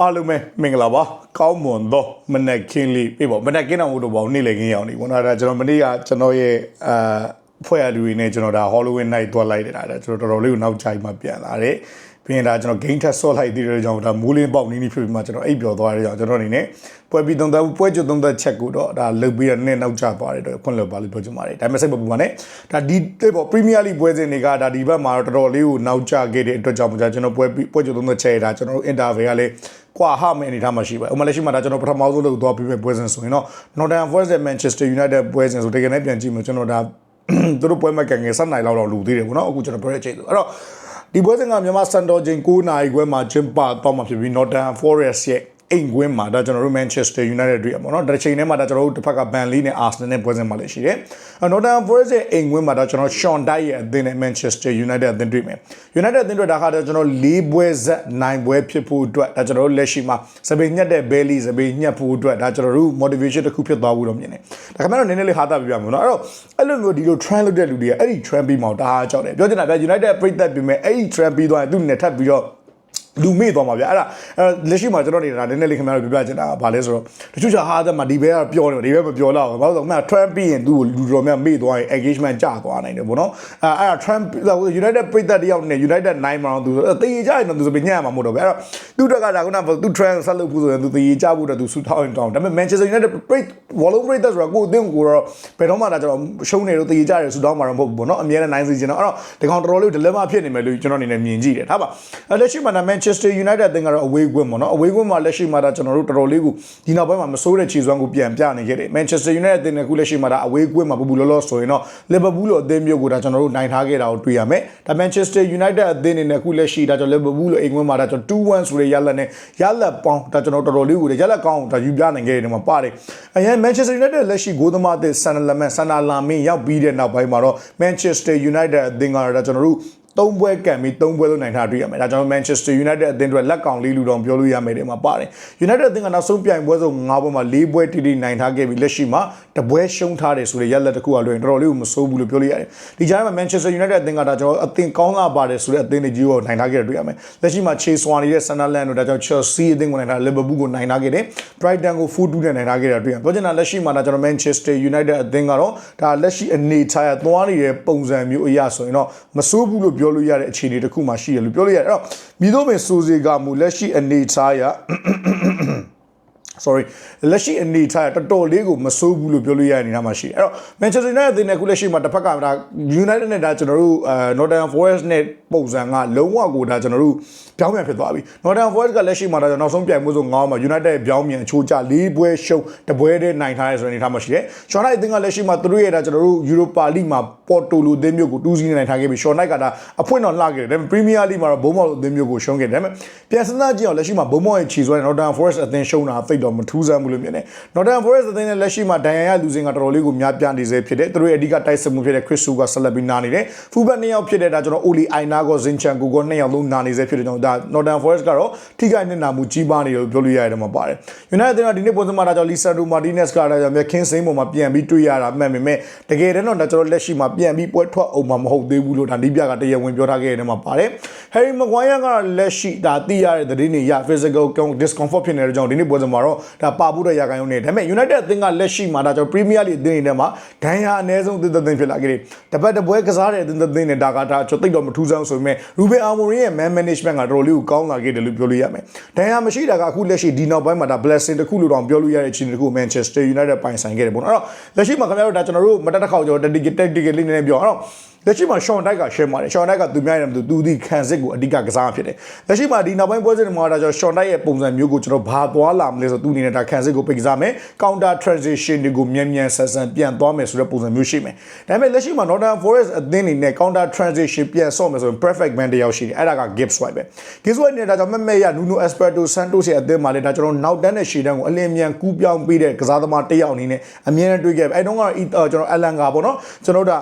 အားလုံးပဲမင်္ဂလာပါကောင်းမွန်သောမနက်ခင်းလေးပြေပေါ့မနက်ခင်းတော့မဟုတ်တော့ပါဘူးနေ့လည်ခင်းရောက်နေပေါ့နော်ဒါကျွန်တော်မနေ့ကကျွန်တော်ရဲ့အာဖွဲ့ရလူတွေနဲ့ကျွန်တော်ဒါ Halloween night တွားလိုက်တာဒါကျွန်တော်တော်တော်လေးကိုနောက်ကြိုက်မှပြန်လာတယ် ပြီးရင်ဒါကျွန်တော် game test ဆော့လိုက်သေးတဲ့ကြောင့်ဒါမိုးလင်းပေါက်နီးနီးဖြစ်ပြီးမှကျွန်တော်အိပ်ပျော်သွားတဲ့ကြောင့်ကျွန်တော်အနေနဲ့ပွဲပြီးသုံးသက်ပွဲကျွသုံးသက်ချက်ကိုတော့ဒါလုတ်ပြီးတော့နည်းနောက်ကျသွားတဲ့အတွက်ခွင့်လွှတ်ပါလို့ပြောချင်ပါတယ်ဒါပေမဲ့စိတ်မပူပါနဲ့ဒါဒီတဲ့ပေါ့ Premier League ပွဲစဉ်တွေကဒါဒီဘက်မှာတော့တော်တော်လေးကိုနောက်ကျခဲ့တဲ့အတွက်ကြောင့်ကျွန်တော်ပွဲပွဲကျွသုံးသက်ချက်ရတာကျွန်တော်တို့ interview ကလည်းကွာဟမယ်အနေထားမှာရှိပါဥပမာလက်ရှိမှာဒါကျွန်တော်ပထမဆုံးလုပ်သွားပြီးပဲပွဲစဉ်ဆိုရင်တော့ Nottingham Forest နဲ့ Manchester United ပွဲစဉ်ဆိုတကယ်နဲ့ပြန်ကြည့်မယ်ကျွန်တော်ဒါသူတို့ပွဲမဲ့ကန်ငယ်7နိုင်လောက်တော့လူသေးတယ်ပေါ့နော်အခုကျွန်တော်ပြောတဲ့အချိန်ဆိုအဲ့တော့ ဒီပွဲစဉ်ကမြန်မာစံတော်ချိန်9နာရီခွဲမှာကျင်းပတော့မှာဖြစ်ပြီး Nottingham Forest ရဲ့ အိမ်ကွင်းမှာဒါကျွန်တော်တို့ Manchester United တွေ့ရပါတော့။ဒီချိန်ထဲမှာဒါကျွန်တော်တို့တစ်ဖက်က Burnley နဲ့ Arsenal နဲ့ပွဲစဉ်မှာလည်းရှိတယ်။ Nottingham Forest ရဲ့အိမ်ကွင်းမှာဒါကျွန်တော် Sean Dyche ရဲ့အသင်းနဲ့ Manchester United အသင်းတွေ့မယ်။ United အသင်းတွေ့တာခါတော့ကျွန်တော်၄ပွဲဆက်နိုင်ပွဲဖြစ်ဖို့အတွက်ဒါကျွန်တော်တို့လက်ရှိမှာစပိန်ညက်တဲ့ Bailey စပိန်ညက်ဖို့အတွက်ဒါကျွန်တော်တို့ motivation တစ်ခုဖြစ်သွားဘူးတော့မြင်တယ်။ဒါခင်ဗျားတို့နည်းနည်းလေးဟာတာပြပြမယ်နော်။အဲ့တော့အဲ့လိုမျိုးဒီလို trend လုပ်တဲ့လူတွေကအဲ့ဒီ trend ပြီးမှတအားကြောက်တယ်။ပြောချင်တာဗျ United ပြိသက်ပြီးမဲ့အဲ့ဒီ trend ပြီးသွားရင်သူ့နဲ့ထပ်ပြီးတော့ လူမေ့သွားမှာဗျအဲ့ဒါအဲ့လက်ရှိမှာကျွန်တော်နေတာနည်းနည်းလေးခင်ဗျားတို့ပြပြချင်တာကဘာလဲဆိုတော့တချို့ချာဟာတဲ့မှာဒီဘက်ကပြောတယ်ဒီဘက်မပြောတော့ဘူးဘာလို့လဲဆိုတော့မှ Trump ပြီးရင်သူ့ကိုလူတော်များမေ့သွားရင် engagement ကျသွားနိုင်တယ်ဗောနော်အဲ့အဲ့ဒါ Trump United ပြတ်တဲ့တယောက်နဲ့ United 9မှာတော့သူတေးကြရင်တော့သူဆိုပြညံ့မှာမဟုတ်တော့ဗျအဲ့တော့သူ့တက်ကဒါကနာသူ Trump ဆက်လုပ်ဖို့ဆိုရင်သူတေးကြဖို့တော့သူဆူထောင်းရင်တောင်းဒါပေမဲ့ Manchester United ပြတ် Wallon ပြတ်တဲ့ဆိုတာကိုအသင်းကိုတော့ဘယ်တော့မှဒါကျွန်တော်ရှုံးနေလို့တေးကြရဆူထောင်းမှာတော့မဟုတ်ဘူးဗောနော်အများနဲ့နိုင်စီချင်တော့အဲ့တော့ဒီကောင်တော်တော်လေး dilemma ဖြစ်နေမယ်လို့ကျွန်တော်အနေနဲ့မြင်ကြည့်တယ်ဒါပါအဲ့လက်ရှိမှာ Manchester United အသင်းကတော့ away win ပေါ့နော် away win မှာလက်ရှိမှာဒါကျွန်တော်တို့တော်တော်လေးကိုဒီနောက်ပိုင်းမှာမဆိုးတဲ့ခြေစွမ်းကိုပြန်ပြနေခဲ့တယ် Manchester United အသင်းကခုလက်ရှိမှာဒါ away win မှာပူပူလောလောဆိုရင်တော့ Liverpool လိုအသင်းမျိုးကိုဒါကျွန်တော်တို့နိုင်ထားခဲ့တာကိုတွေ့ရမယ်ဒါ Manchester United အသင်းအနေနဲ့ခုလက်ရှိဒါကျွန်တော် Liverpool လိုအိမ်ဝင်းမှာဒါကျွန်တော်2-1ဆိုတဲ့ရလဒ်နဲ့ရလဒ်ပေါင်းဒါကျွန်တော်တော်တော်လေးကိုရလဒ်ကောင်းဒါယူပြနိုင်ခဲ့တယ်မှာပါတယ်အရင် Manchester United လက်ရှိဂိုးသမားအသစ်ဆန်နလမန်ဆန်နာလာမင်းရောက်ပြီးတဲ့နောက်ပိုင်းမှာတော့ Manchester United အသင်းကတော့ဒါကျွန်တော်တို့ သုံးပွဲကံပြီးသုံးပွဲလုံးနိုင်ထားတွေ့ရမယ်ဒါကြောင့် Manchester United အသင်းတွေလက်ကောင်လေးလူတော်ပြောလို့ရမယ်တဲ့မှာပါတယ် United အသင်းကနောက်ဆုံးပြိုင်ပွဲဆုံး၅ပွဲမှာ၄ပွဲတိတိနိုင်ထားခဲ့ပြီးလက်ရှိမှာတပွဲရှုံးထားတယ်ဆိုတဲ့ရက်လက်တစ်ခုအလွင်တော်တော်လေးကိုမဆိုးဘူးလို့ပြောလို့ရတယ်ဒီကြားမှာ Manchester United အသင်းကဒါကျွန်တော်အသင်းကောင်းလာပါတယ်ဆိုတဲ့အသင်းတွေကြီးကိုနိုင်ထားခဲ့တယ်တွေ့ရမယ်လက်ရှိမှာ Chase Swan နေတဲ့ Sunderland တို့ဒါကြောင့် Chelsea အသင်းကိုနိုင်ထား Liverpool ကိုနိုင်ထားခဲ့တယ် Brighton ကို4-2နဲ့နိုင်ထားခဲ့တယ်တွေ့ရပြောချင်တာလက်ရှိမှာဒါကျွန်တော် Manchester United အသင်းကတော့ဒါလက်ရှိအနေထားရသွားနေတဲ့ပုံစံမျိုးအရာဆိုရင်တော့မဆိုးဘူးလို့ပြောလို့ရတဲ့အခြေအနေတစ်ခုမှရှိတယ်လို့ပြောလို့ရတယ်အဲ့တော့မိတို့ပင်စိုးစေကမူလက်ရှိအနေထားရ sorry လက်ရှိအနေထားတော်တော်လေးကိုမဆိုးဘူးလို့ပြောလို့ရတဲ့အနေအထားမှာရှိတယ်အဲ့တော့ Manchester United အသင်းနဲ့ခုလက်ရှိမှာတစ်ဖက်ကဒါ United နဲ့ဒါကျွန်တော်တို့အဲ Nottingham Forest နဲ့ပုံစံကလုံးဝကိုဒါကျွန်တော်တို့ပြောင်းပြန်ဖြစ်သွားပြီ Nottingham Forest ကလက်ရှိမှာဒါကျွန်တော်နောက်ဆုံးပြိုင်မှုဆိုငေါ့မှာ United ရဲ့ပြောင်းပြန်အချိုးကျ၄ပွဲရှုံးတပွဲတည်းနိုင်ထားတဲ့ဆိုတဲ့အနေအထားမှာရှိတယ် Sean Knight အသင်းကလက်ရှိမှာသူတို့ရဲ့ဒါကျွန်တော်တို့ Europa League မှာ Porto လိုအသင်းမျိုးကို2စီးနိုင်ထားခဲ့ပြီး Sean Knight ကဒါအဖွင့်တော့လှခဲ့တယ်ဒါပေမဲ့ Premier League မှာတော့ဘုံမောက်လိုအသင်းမျိုးကိုရှုံးခဲ့တယ်ဒါပေမဲ့ပြန်စဉ်းစားကြည့်အောင်လက်ရှိမှာဘုံမောက်ရဲ့ခြေစွမ်း Nottingham Forest အသင်းရှုံးတာသိတော့မထူးဆန်းဘူးလို့မြင်တယ် Nottingham Forest အသင်းနဲ့လက်ရှိမှာဒိုင်ယန်ရလူစင်ကတော်တော်လေးကိုများပြားနေစေဖြစ်တယ်သူတို့ရဲ့အဓိကတိုက်စစ်မှုဖြစ်တဲ့ Chris Su ကဆက်လက်ပြီးနာနေတယ်ဖူဘတ်နှစ်ယောက်ဖြစ်တဲ့ဒါကျွန်တော် Oli Aina ကို Zinchenko ကိုနှစ်ယောက်လုံးနာနေစေဖြစ်တဲ့ကြောင့်ဒါ Nottingham Forest ကတော့ထိခိုက်နေတာမှုကြီးပါနေတယ်လို့ပြောလို့ရတယ်မှာပါတယ် United ကဒီနေ့ပုံစံမှာဒါကြောင့် Lisandro Martinez ကဒါကြောင့်မြက်ခင်းစိမ်းပေါ်မှာပြန်ပြီးတွေ့ရတာမှန်ပေမဲ့တကယ်တမ်းတော့ဒါကျွန်တော်လက်ရှိမှာပြန်ပြီးပွဲထွက်အောင်မှာမဟုတ်သေးဘူးလို့ဒါနီးပြကတရားဝင်ပြောထားခဲ့တယ်မှာပါတယ် Harry Maguire ကလက်ရှိဒါသိရတဲ့သတင်းတွေရ physical discomfort ဖြစ်နေတဲ့ကြောင့်ဒီနေ့ပွဲစဉ်မှာတော့ဒါပါဖို့တဲ့ရာခိုင်နှုန်းနေဒါပေမဲ့ United အသင်းကလက်ရှိမှာဒါကျွန်တော် Premier League အသင်းတွေထဲမှာဒဏ်ရာအနည်းဆုံးအသင်းသင်းဖြစ်လာခဲ့တယ်တပတ်တပွဲကစားတဲ့အသင်းသင်းနဲ့ဒါကဒါကျွန်တော်သိတော့မထူးဆန်းဆိုပေမဲ့ Ruben Amorim ရဲ့ man management ကတော်တော်လေးကိုကောင်းလာခဲ့တယ်လို့ပြောလို့ရမယ်ဒဏ်ရာမရှိတာကအခုလက်ရှိဒီနောက်ပိုင်းမှာဒါ blessing တစ်ခုလို့တော့ပြောလို့ရတဲ့အခြေအနေတစ်ခု Manchester United ပိုင်ဆိုင်ခဲ့တယ်ပေါ့နော်အဲ့တော့လက်ရှိမှာခင်ဗျားတို့ဒါကျွန်တော်တို့မတက်တစ်ခေါက်ကျော် tactical tactical လေးနည်းနည်းပြောအဲ့တော့ လက်ရှိမှာရှောင်းတိုက်ကရှင်းပါတယ်ရှောင်းတိုက်ကသူများရတယ်မသူသူဒီခံစစ်ကိုအဓိကကစားဖြစ်တယ်လက်ရှိမှာဒီနောက်ပိုင်းပွဲစဉ်တွေမှာဒါကြောင့်ရှောင်းတိုက်ရဲ့ပုံစံမျိုးကိုကျွန်တော်ဘာသွားလာမလဲဆိုသူအနေနဲ့ဒါခံစစ်ကိုပိတ်ကစားမယ် counter transition တွေကိုမြန်မြန်ဆန်ဆန်ပြန်သွားမယ်ဆိုတဲ့ပုံစံမျိုးရှိမယ်ဒါပေမဲ့လက်ရှိမှာ Nottingham Forest အသင်းအနေနဲ့ counter transition ပြန်ဆော့မယ်ဆိုရင် perfect man တယောက်ရှိတယ်အဲ့ဒါက Gibbs White ပဲ Gibbs White နဲ့ဒါကြောင့်မမဲ့ရ Nuno Espirito Santos ရဲ့အသင်းမှာလည်းဒါကျွန်တော်နောက်တန်းတဲ့ရှေ့တန်းကိုအလင်းမြန်ကူးပြောင်းပေးတဲ့ကစားသမားတယောက်အနေနဲ့အမြဲတမ်းတွေ့ခဲ့ပဲအဲ့တုန်းကတော့ကျွန်တော် Alan ကပေါ့နော်ကျွန်တော်တို့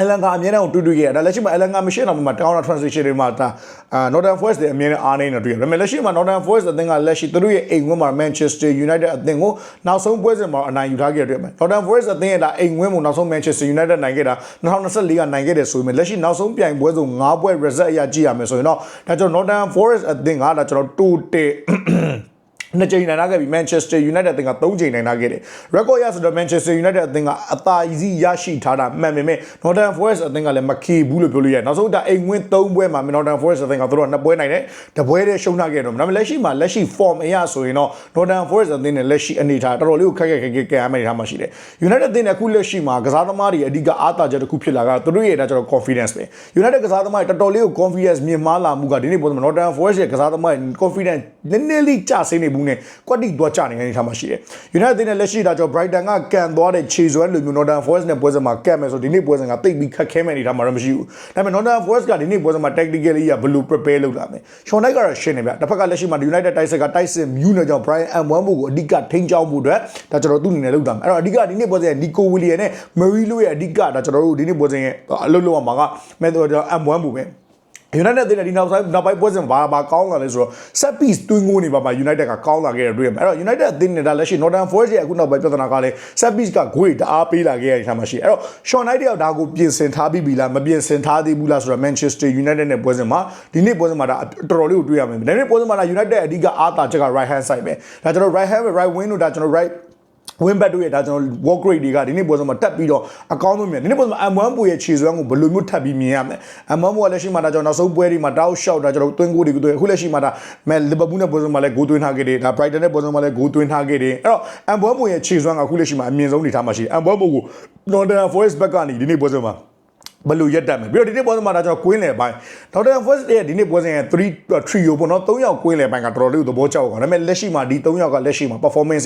အလန်ကအမြဲတမ်းတူတူခဲ့ရဒါလက်ရှိမှာအလန်ကမရှိတော့မှ counter transition တွေမှာဒါအာ Northern Forest တွေအမြဲတမ်းအားနေနေတွေ့ရတယ်ဒါပေမဲ့လက်ရှိမှာ Northern Forest အသင်းကလက်ရှိသူတို့ရဲ့အိမ်ဝင်းမှာ Manchester United အသင်းကိုနောက်ဆုံးပွဲစဉ်မှာအနိုင်ယူထားခဲ့ရတွေ့မယ် Northern Forest အသင်းရဲ့ဒါအိမ်ဝင်းကိုနောက်ဆုံး Manchester United နိုင်ခဲ့တာ2024ကနိုင်ခဲ့တယ်ဆိုပေမဲ့လက်ရှိနောက်ဆုံးပြိုင်ပွဲဆို9ပွဲ result အရကြည့်ရမယ်ဆိုရင်တော့ဒါကျွန်တော် Northern Forest အသင်းကဒါကျွန်တော်တူတေ နှစ်ကြိမ်နိုင်လာခဲ့ပြီး Manchester United အသင်းက၃ကြိမ်နိုင်လာခဲ့တယ်။ record ရဆိုတော့ Manchester United အသင်းကအသာအစီရရှိထားတာမှန်ပေမဲ့ Northern Forest အသင်းကလည်းမခေဘူးလို့ပြောလို့ရတယ်။နောက်ဆုံးဒါအိမ်ဝင်း၃ပွဲမှာ Northern Forest အသင်းကသူတို့ကနှစ်ပွဲနိုင်တယ်။တပွဲတည်းရှုံးထားခဲ့တော့ဒါပေမဲ့လက်ရှိမှာလက်ရှိ form အရဆိုရင်တော့ Northern Forest အသင်းနဲ့လက်ရှိအနေထားတော်တော်လေးကိုခက်ခက်ခက်ခက်ကြမ်းမယ်ထားမှရှိတယ်။ United အသင်းနဲ့အခုလက်ရှိမှာကစားသမားတွေအဓိကအားသာချက်တစ်ခုဖြစ်လာကသူတို့ရဲ့ဒါကျွန်တော် confidence ပဲ။ United ကစားသမားတွေတော်တော်လေးကို confidence မြင့်မားလာမှုကဒီနေ့ပုံစံ Northern Forest ရဲ့ကစားသမားတွေ confidence နည်းနည်းလေးကျဆင်းနေမှုနဲ့ကွက်တိသွားကျနေတဲ့အနေထားမှာရှိတယ်။ United နဲ့လက်ရှိဒါကြောင့် Brighton ကကန်သွားတဲ့ခြေစွမ်းလိုမျိုး Northern Forest နဲ့ပွဲစဉ်မှာကတ်မယ်ဆိုဒီနေ့ပွဲစဉ်ကတိတ်ပြီးခက်ခဲမဲ့အနေထားမှာတော့မရှိဘူး။ဒါပေမဲ့ Northern Forest ကဒီနေ့ပွဲစဉ်မှာ tactically ကဘယ်လို prepare လုပ်လာမလဲ။ Sean Dyche ကတော့ရှင်းနေဗျ။တစ်ဖက်ကလက်ရှိမှာ United တိုက်စစ်ကတိုက်စစ်မြူးနေကြောင့် Brian M1 ကိုအဓိကထိန်းချောင်းမှုအတွက်ဒါကျွန်တော်တို့အနေနဲ့လုပ်တာမယ်။အဲ့တော့အဓိကဒီနေ့ပွဲစဉ်က Nico Williams နဲ့ Marilo ရဲ့အဓိကဒါကျွန်တော်တို့ဒီနေ့ပွဲစဉ်ရဲ့အလုပ်လုပ်ရမှာက Method M1 ဘူးပဲ။ United တဲ့ဒီနောက်ပိုင်းနောက်ပိုင်းပွဲစဉ်ဘာဘာကောင်းလာလဲဆိုတော့ set piece တွင်းငိုးနေပါမှာ United ကကောင်းလာခဲ့တယ်တွေ့ရမယ်အဲ့တော့ United အသင်းနဲ့ဒါလက်ရှိ Northern Forest ရဲ့အခုနောက်ပိုင်းပြဿနာကလည်း set piece ကဂိုးတွေတအားပေးလာခဲ့ရတဲ့ထားမှာရှိအဲ့တော့ Sean Knight တယောက်ဒါကိုပြင်ဆင်ထားပြီးပြီလားမပြင်ဆင်ထားသေးဘူးလားဆိုတော့ Manchester United နဲ့ပွဲစဉ်မှာဒီနေ့ပွဲစဉ်မှာဒါတော်တော်လေးကိုတွေ့ရမယ်ဒါနေ့ပွဲစဉ်မှာဒါ United အဓိကအားသာချက်က right hand side ပဲဒါကျွန်တော် right hand right wing တို့ဒါကျွန်တော် right win back တို့ရဲ့ဒါကျွန်တော် work rate တွေကဒီနေ့ပွဲစဉ်မှာတက်ပြီးတော့အကောင်းဆုံးမြင်ဒီနေ့ပွဲစဉ်မှာ M1 ပိုရဲ့ခြေစွမ်းကိုဘယ်လိုမျိုးထပ်ပြီးမြင်ရမလဲ M1 ပိုကလက်ရှိမှာဒါကျွန်တော်နောက်ဆုံးပွဲတွေမှာတောက်လျှောက်ဒါကျွန်တော်တွင်းကိုတွေကိုတွင်းအခုလက်ရှိမှာဒါမဲလီဗာပူးနဲ့ပွဲစဉ်မှာလည်းဂိုးသွင်းထားခဲ့တယ်ဒါ Brighton နဲ့ပွဲစဉ်မှာလည်းဂိုးသွင်းထားခဲ့တယ်အဲ့တော့ M1 ပိုရဲ့ခြေစွမ်းကအခုလက်ရှိမှာအမြင့်ဆုံးနေထားမှာရှိတယ် M1 ပိုကို Northern Forest ဘက်ကနေဒီနေ့ပွဲစဉ်မှာ ဘယ်လိုရက်တက်မယ်ပြီးတော့ဒီနေ့ပွဲစဉ်မှာဒါကျွန်တော်ကွင်းလယ်ပိုင်းဒေါက်တာ first ရဲ့ဒီနေ့ပွဲစဉ်ရဲ့3 trio ပေါ့နော်3ယောက်ကွင်းလယ်ပိုင်းကတော်တော်လေးကိုသဘောကျအောင်ဒါပေမဲ့လက်ရှိမှာဒီ3ယောက်ကလက်ရှိမှာ performance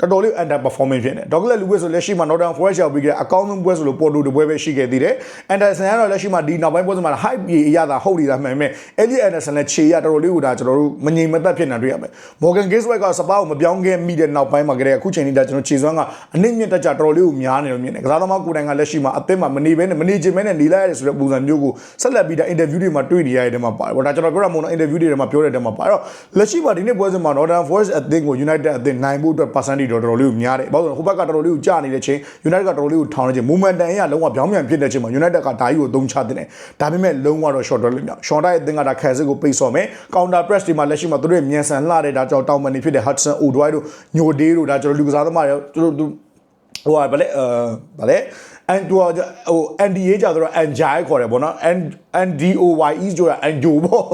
ကတော်တော်လေး under performance ဖြစ်နေဒေါက်ကလက်လူဝဲဆိုလက်ရှိမှာ Northern Forest ရောက်ပြီးကြအကောင်းဆုံးပွဲဆိုလို့ပေါ်တူတပွဲပဲရှိခဲ့သေးတယ် Anderson ကတော့လက်ရှိမှာဒီနောက်ပိုင်းပွဲစဉ်မှာ hype ကြီးအရသာဟုတ်နေတာမှန်ပေမဲ့ Elliot Anderson နဲ့ခြေရတော်တော်လေးကိုဒါကျွန်တော်တို့မငြိမ်မသက်ဖြစ်နေတွေ့ရမယ် Morgan Gatesway ကစပါးကိုမပြောင်းခဲ့မိတဲ့နောက်ပိုင်းမှာကြတဲ့အခုချိန်ထိဒါကျွန်တော်ခြေစွမ်းကအနစ်မြင့်တက်ကြတော်တော်လေးကိုများနေလို့မြင်တယ်ကစားသမားကိုယ်တိုင်ကလက်ရှိမှာအသင်းမှာမနေဘဲနဲ့မနေချင်ဘဲနဲ့နေလိုက်ရတယ်ဆိုတဲ့ပုံစံမျိုးကိုဆက်လက်ပြီးဒါ interview တွေမှာတွေ့နေရတဲ့တဲမှာပါတယ်ပေါ့ဒါကျွန်တော်ပြောရမို့နော် interview တွေထဲမှာပြောတဲ့တဲမှာပါအဲ့တော့လက်ရှိမှာဒီနေ့ပွဲစဉ်မှာ Northern Forest အသင်းကို United အသင်းနိုင်ဖို့အတွက် percentage တော်တော်လေးကိုများတယ်ဘာလို့လဲဟိုဘက်ကတော်တော်လေးကိုကြာနေတဲ့ချိန် United ကတော်တော်လေးကိုထောင်နေချိန် momentum အရလုံးဝပြောင်းပြန်ဖြစ်တဲ့ချိန်မှာ United ကဒါကြီးကိုသုံးချတင်တယ်ဒါပေမဲ့လုံးဝတော့ short တော့လို့မြောက် Sean Dyche အသင်းကဒါခံစစ်ကိုပိတ်ဆော့မယ် counter press တွေမှာလက်ရှိမှာသူတို့ရဲ့မြန်ဆန်လှတဲ့ဒါကြောင့်တောင်မန်နေဖြစ်တဲ့ Hudson Odoi တို့ညိုဒေးတို့ဒါကျွန်တော်လူကစားသမားတွေသူတို့ဟိုဗလဲအဲဗလဲအ န်တူဟို NDA ကြတော့ Anjai ခေါ်တယ်ဗောနော် NDOYE ဆိုတာ Ando ပေါ့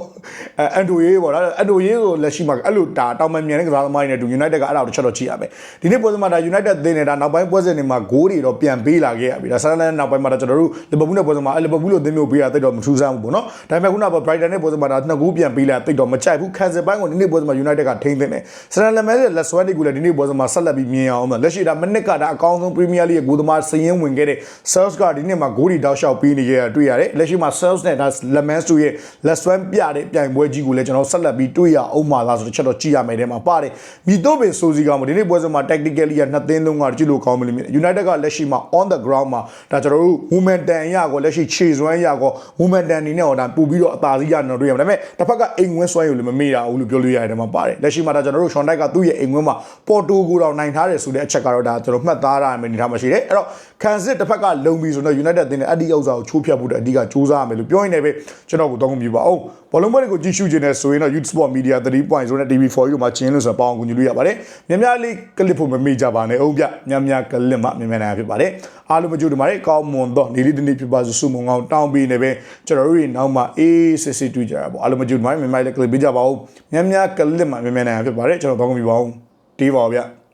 အဲ Ando ရေးပေါ့နော် Ando ရေးဆိုလက်ရှိမှာအဲ့လိုဒါတောင်မမြန်တဲ့ကစားသမားတွေနဲ့တူ United ကအဲ့ဒါကိုတစ်ချက်တော့ကြည့်ရမယ်ဒီနေ့ပွဲစဉ်မှာဒါ United သင်းနေတာနောက်ပိုင်းပွဲစဉ်တွေမှာဂိုးတွေတော့ပြန်ပေးလာခဲ့ရပြီဒါဆန်လန်နောက်ပိုင်းမှာတော့ကျွန်တော်တို့လီဗာပူးနဲ့ပွဲစဉ်မှာအဲ့လီဗာပူးလိုသင်းမျိုးပေးတာတိတ်တော့မထူးဆန်းဘူးပေါ့နော်ဒါပေမဲ့ခုနက Brighton နဲ့ပွဲစဉ်မှာဒါနှစ်ဂိုးပြန်ပေးလာတိတ်တော့မကြိုက်ဘူးခံစစ်ပိုင်းကိုဒီနေ့ပွဲစဉ်မှာ United ကထိန်းသိမ်းတယ်ဆန်လန်မဲရဲ့လက်စွမ်းတွေကိုလည်းဒီနေ့ပွဲစဉ်မှာဆက်လက်ပြီးမြင်အောင်လက်ရှိဒါမနစ်ကဒါအကောင်းဆုံး Premier League ရဲ့ဂိုးသမားစရင်ဝင်ခဲ့တဲ့ Sales ကဒီနေ့မှာဂိုးတွေတောက်လျှောက်ပေးနေခဲ့ရတွေ့ရတယ်လက်ရှိမှာ Sales နဲ့ဒါ Lemans တို့ရဲ့လက်စွမ်းပြတဲ့ပြိုင်ပွဲကြီးကိုလည်းကျွန်တော်ဆက်လက်ပြီးတွေ့ရအောင်ပါလားဆိုတော့ချက်တော့ကြည့်ရမယ်တဲ့မှာပါတယ်မြည်တော့ပင်ဆိုစီကမှာဒီနေ့ပွဲစဉ်မှာ tactically ကနှစ်သင်းလုံးကကြည့်လို့ကောင်းမလို့မြင် United ကလက်ရှိမှာ on the ground မှာဒါကျွန်တော်တို့ momentum ရကောလက်ရှိခြေစွမ်းရကော momentum နေနဲ့ဟောဒါပို့ပြီးတော့အသာစီးရတော့တွေ့ရမှာဒါပေမဲ့တစ်ဖက်ကအိမ်ဝင်းစွမ်းရလို့မမေ့တာဘူးလို့ပြောလို့ရတယ်တဲ့မှာပါတယ်လက်ရှိမှာဒါကျွန်တော်တို့ Sean Dyche ကသူ့ရဲ့အိမ်ဝင်းမှာပေါ်တိုကိုတော့နိုင်ထားတယ်ဆိုတဲ့အချက်ကတော့ဒါကျွန်တော်မှတ်သားရမယ်နေထားမှာရှိတယ်အဲ့တော့ခံစစ်တစ်ဖက်ကလုံပြီးဆိုတော့ United အသင်းနဲ့အဒီဥစ္စာကိုချိုးဖျက်ဖို့အတွက်အဓိကစူးစမ်းရမယ်လို့ပြောရင်လည်းပဲကျွန်တော်ကိုတောင်းပြပါအောင်ဘောလုံးပွဲတွေကိုကြည့်ရှုခြင်းနဲ့ဆိုရင်တော့ Youth Sport Media 3.0နဲ့ TV4 တို့မှာချင်းလို့ဆိုတော့ပေါအောင်ကူညီလို့ရပါတယ်များများလေးကလစ်ဖို့မမေ့ကြပါနဲ့အောင်ပြများများကလစ်မှများများနိုင်ဖြစ်ပါတယ်အားလုံးမကြိုးတမားကောင်းမွန်တော့နေလေးတနေ့ဖြစ်ပါစုစုမုံကောင်းတောင်းပေးနေပဲကျွန်တော်တို့ရဲ့နောက်မှာအေးစစ်စစ်တွေ့ကြတာပေါ့အားလုံးမကြိုးတမားများများလေးကလစ်ပေးကြပါဦးများများကလစ်မှများများနိုင်ဖြစ်ပါတယ်ကျွန်တော်တောင်းပြပါအောင်တီးပါဗျ